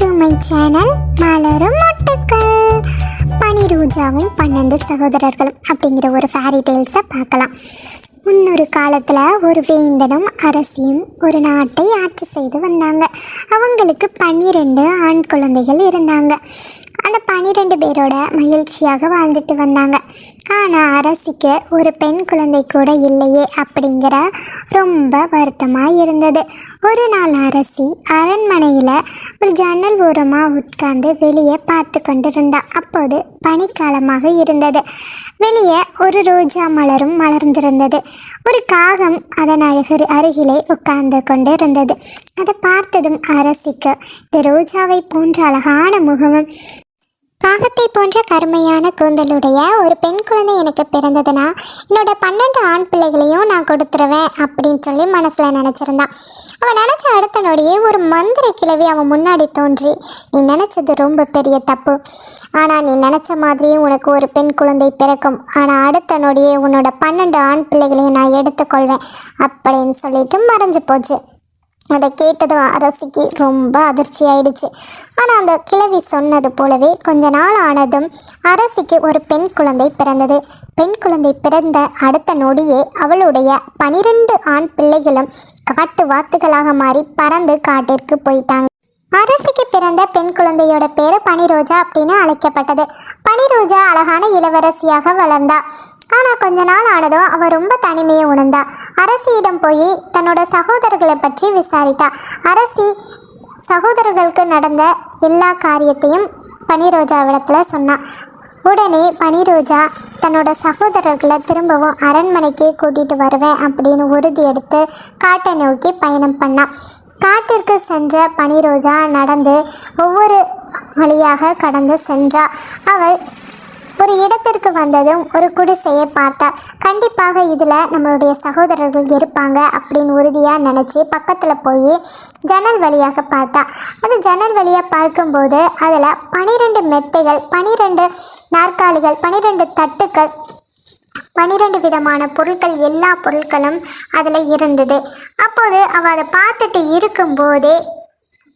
To my channel மலரும் மொட்டுக்கள். பனிரோஜாவும் பன்னெண்டு சகோதரர்களும் அப்படிங்கிற ஒரு ஃபேரி டெய்ல்ஸை பார்க்கலாம். முன்னொரு காலத்தில் ஒரு வேந்தனும் அரசியும் ஒரு நாட்டை ஆட்சி செய்து வந்தாங்க. அவங்களுக்கு பன்னிரெண்டு ஆண் குழந்தைகள் இருந்தாங்க. அந்த பன்னிரெண்டு பேரோட மகிழ்ச்சியாக வாழ்ந்துட்டு வந்தாங்க. ஆனால் அரசிக்கு ஒரு பெண் குழந்தை கூட இல்லையே அப்படிங்கிற ரொம்ப வருத்தமாக இருந்தது. ஒரு நாள் அரசி அரண்மனையில் ஒரு ஜன்னல் ஓரமாக உட்கார்ந்து வெளியே பார்த்து கொண்டிருந்தா. அப்போது பனிக்காலமாக இருந்தது. வெளியே ஒரு ரோஜா மலரும் மலர்ந்திருந்தது. ஒரு காகம் அதன் அழகு அருகிலே உட்கார்ந்து கொண்டு இருந்தது அதை பார்த்ததும் அரசிக்கு இந்த ரோஜாவை போன்ற அழகான முகமும் காகத்தை போன்ற கருமையான கூந்தலுடைய ஒரு பெண் குழந்தை எனக்கு பிறந்ததுன்னா என்னோட பன்னெண்டு ஆண் பிள்ளைகளையும் நான் கொடுத்துருவேன் அப்படின்னு சொல்லி மனசில் நினச்சிருந்தான் அவன் நினச்ச அடுத்த நொடியே ஒரு மந்திர கிழவி அவன் முன்னாடி தோன்றி நீ நினச்சது ரொம்ப பெரிய தப்பு. ஆனால் நீ நினச்ச மாதிரியும் உனக்கு ஒரு பெண் குழந்தை பிறக்கும். ஆனால் அடுத்த நொடியே உன்னோட பன்னெண்டு ஆண் பிள்ளைகளையும் நான் எடுத்துக்கொள்வேன். அப்படின்னு சொல்லிட்டு மறைஞ்சு போச்சு. அதை கேட்டதும் அரசிக்கு ரொம்ப அதிர்ச்சி ஆயிடுச்சு ஆனால் அந்த கிழவி சொன்னது போலவே கொஞ்ச நாள் ஆனதும் அரசிக்கு ஒரு பெண் குழந்தை பிறந்தது. பெண் குழந்தை பிறந்த அடுத்த நொடியே அவளுடைய பனிரெண்டு ஆண் பிள்ளைகளும் காட்டு வாத்துகளாக மாறி பறந்து காட்டிற்கு போயிட்டாங்க. அரசிக்கு பிறந்த பெண் குழந்தையோட பேரு பனிரோஜா அப்படின்னு அழைக்கப்பட்டது. பனிரோஜா அழகான இளவரசியாக வளர்ந்தா. ஆனால் கொஞ்ச நாள் ஆனதும் அவள் ரொம்ப தனிமையை உணர்ந்தா. அரசியிடம் போய் தன்னோட சகோதரர்களை பற்றி விசாரித்தா. அரசி சகோதரர்களுக்கு நடந்த எல்லா காரியத்தையும் பனிரோஜாவிடத்தில் சொன்னான் உடனே பனிரோஜா தன்னோட சகோதரர்களை திரும்பவும் அரண்மனைக்கு கூட்டிட்டு வருவேன் அப்படின்னு உறுதி எடுத்து காட்டை நோக்கி பயணம் பண்ணான் காட்டிற்கு சென்ற பனிரோஜா நடந்து ஒவ்வொரு வழியாக கடந்து சென்றா. அவள் ஒரு இடத்திற்கு வந்ததும் ஒரு குடிசையை பார்த்தார். கண்டிப்பாக இதில் நம்மளுடைய சகோதரர்கள் இருப்பாங்க அப்படின்னு உறுதியாக நினச்சி பக்கத்தில் போய் ஜன்னல் வழியாக பார்த்தா அந்த ஜன்னல் வழியாக பார்க்கும்போது அதில் பனிரெண்டு மெத்தைகள் பனிரெண்டு நாற்காலிகள் பனிரெண்டு தட்டுக்கள் பனிரெண்டு விதமான பொருட்கள் எல்லா பொருட்களும் அதில் இருந்தது. அப்போது அவள் அதை பார்த்துட்டு இருக்கும்போதே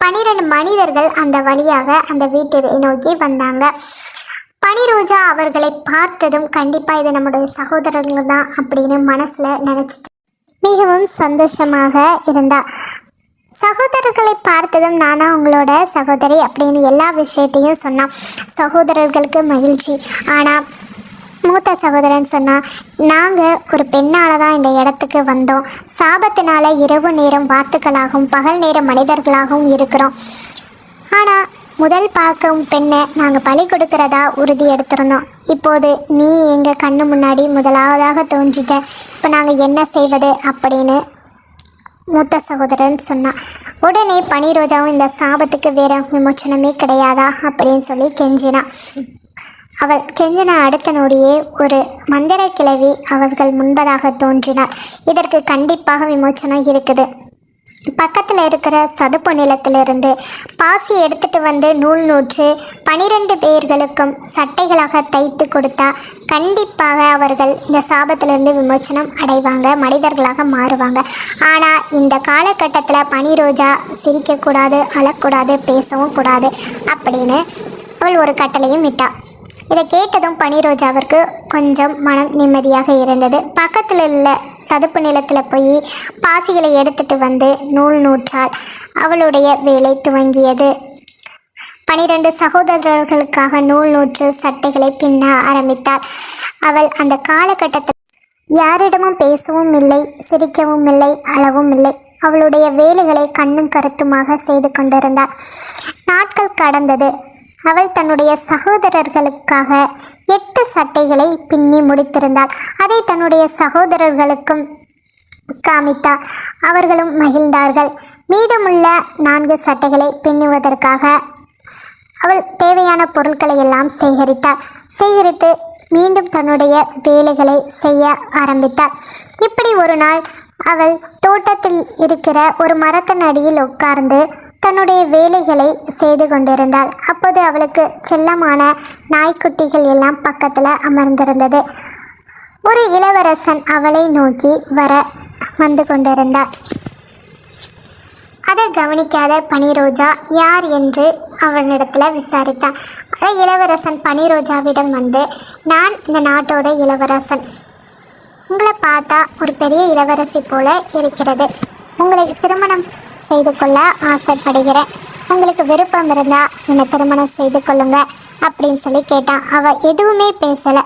பனிரெண்டு மனிதர்கள் அந்த வழியாக அந்த வீட்டை நோக்கி வந்தாங்க. பனிரோஜா அவர்களை பார்த்ததும் கண்டிப்பாக இது நம்முடைய சகோதரர்கள் தான் அப்படின்னு மனசில் நினச்சிட்டு மிகவும் சந்தோஷமாக இருந்தா. சகோதரர்களை பார்த்ததும் நான் தான் உங்களோட சகோதரி அப்படின்னு எல்லா விஷயத்தையும் சொன்னான். சகோதரர்களுக்கு மகிழ்ச்சி. ஆனால் மூத்த சகோதரன் சொன்னால் நாங்கள் ஒரு பெண்ணால் தான் இந்த இடத்துக்கு வந்தோம். சாபத்தினால இரவு நேரம் வாத்துக்களாகவும் பகல் நேரம் மனிதர்களாகவும் இருக்கிறோம். ஆனால் முதல் பார்க்கும் பெண்ணை நாங்கள் பழி கொடுக்கறதா உறுதி எடுத்திருந்தோம். இப்போது நீ எங்கள் கண்ணு முன்னாடி முதலாவதாக தோன்றிட்ட. இப்போ நாங்கள் என்ன செய்வது அப்படின்னு மூத்த சகோதரன் சொன்னான் உடனே பனிரோஜாவும் இந்த சாபத்துக்கு வேற விமோச்சனமே கிடையாதா அப்படின்னு சொல்லி கெஞ்சினான் அவள் கெஞ்சின அடுத்த நொடியே ஒரு மந்திர கிழவி அவர்கள் முன்பதாக தோன்றினார் இதற்கு கண்டிப்பாக விமோச்சனம் இருக்குது. பக்கத்தில் இருக்கிற சதுப்பு நிலத்திலிருந்து பாசி எடுத்துட்டு வந்து நூல் நூற்று பனிரெண்டு பேர்களுக்கும் சட்டைகளாக தைத்து கொடுத்தா கண்டிப்பாக அவர்கள் இந்த சாபத்திலிருந்து விமோச்சனம் அடைவாங்க மனிதர்களாக மாறுவாங்க. ஆனால் இந்த காலகட்டத்தில் பனி ரோஜா சிரிக்கக்கூடாது அழக்கூடாது பேசவும் கூடாது அப்படின்னு அவள் ஒரு கட்டளையும் விட்டா. இதை கேட்டதும் பனிரோஜாவிற்கு கொஞ்சம் மனம் நிம்மதியாக இருந்தது. பக்கத்தில் உள்ள சதுப்பு நிலத்தில் போய் பாசிகளை எடுத்துட்டு வந்து நூல் நூற்றால் அவளுடைய வேலை துவங்கியது. பனிரெண்டு சகோதரர்களுக்காக நூல் நூற்று சட்டைகளை பின்ன ஆரம்பித்தாள். அவள் அந்த காலகட்டத்தில் யாரிடமும் பேசவும் இல்லை சிரிக்கவும் இல்லை அளவும் இல்லை. அவளுடைய வேலைகளை கண்ணும் கருத்துமாக செய்து கொண்டிருந்தாள். நாட்கள் கடந்தது. அவள் தன்னுடைய சகோதரர்களுக்காக எட்டு சட்டைகளை பின்னி முடித்திருந்தாள். அதை தன்னுடைய சகோதரர்களுக்கும் காமித்தார் அவர்களும் மகிழ்ந்தார்கள். மீதமுள்ள நான்கு சட்டைகளை பின்னுவதற்காக அவள் தேவையான பொருட்களை எல்லாம் சேகரித்தாள். சேகரித்து மீண்டும் தன்னுடைய வேலைகளை செய்ய ஆரம்பித்தாள். இப்படி ஒரு நாள் அவள் தோட்டத்தில் இருக்கிற ஒரு மரத்தின் அடியில் உட்கார்ந்து தன்னுடைய வேலைகளை செய்து கொண்டிருந்தாள். அப்போது அவளுக்கு செல்லமான நாய்க்குட்டிகள் எல்லாம் பக்கத்தில் அமர்ந்திருந்தது. ஒரு இளவரசன் அவளை நோக்கி வர வந்து கொண்டிருந்தார். அதை கவனிக்காத பனிரோஜா யார் என்று அவனிடத்தில் விசாரித்தான் அதை இளவரசன் பனிரோஜாவிடம் வந்து நான் இந்த நாட்டோட இளவரசன். உங்களை பார்த்தா ஒரு பெரிய இளவரசி போல இருக்கிறது. உங்களை திருமணம் செய்து கொள்ள ஆசைப்படுகிறேன். உங்களுக்கு விருப்பம் இருந்தால் என்னை திருமணம் செய்து கொள்ளுங்க அப்படின்னு சொல்லி கேட்டான் அவள் எதுவுமே பேசலை.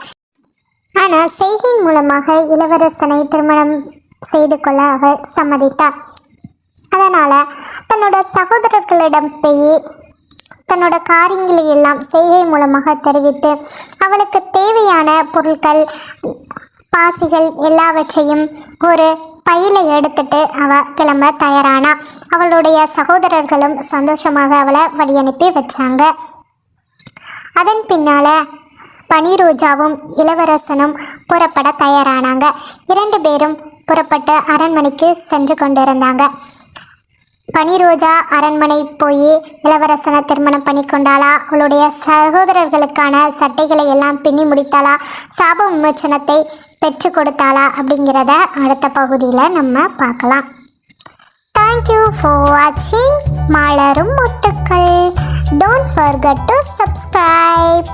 ஆனால் செய்கையின் மூலமாக இளவரசனை திருமணம் செய்து கொள்ள அவள் சம்மதித்தாள் அதனால் தன்னோட சகோதரர்களிடம் போய் தன்னோட காரியங்களை எல்லாம் செய்கை மூலமாக தெரிவித்து அவளுக்கு தேவையான பொருட்கள் பாசிகள் எல்லாவற்றையும் ஒரு பையில எடுத்துட்டு அவ கிளம்ப தயாரானா. அவளுடைய சகோதரர்களும் சந்தோஷமாக அவளை வழி அனுப்பி வச்சாங்க. அதன் பின்னால பனிரோஜாவும் இளவரசனும் புறப்பட தயாரானாங்க. இரண்டு பேரும் புறப்பட்டு அரண்மனைக்கு சென்று கொண்டிருந்தாங்க. பனிரோஜா அரண்மனை போய் இளவரசனை திருமணம் பண்ணி கொண்டாளா அவளுடைய சகோதரர்களுக்கான சட்டைகளை எல்லாம் பின்னி முடித்தாளா? சாப விமோச்சனத்தை பெற்று கொடுத்தாளா அப்படிங்கிறத அடுத்த பகுதியில் நம்ம பார்க்கலாம். தேங்க்யூ ஃபார் வாட்சிங் மலரும் முட்டுக்கள் டோன்ட் ஃபர்கட் டு சப்ஸ்கிரைப்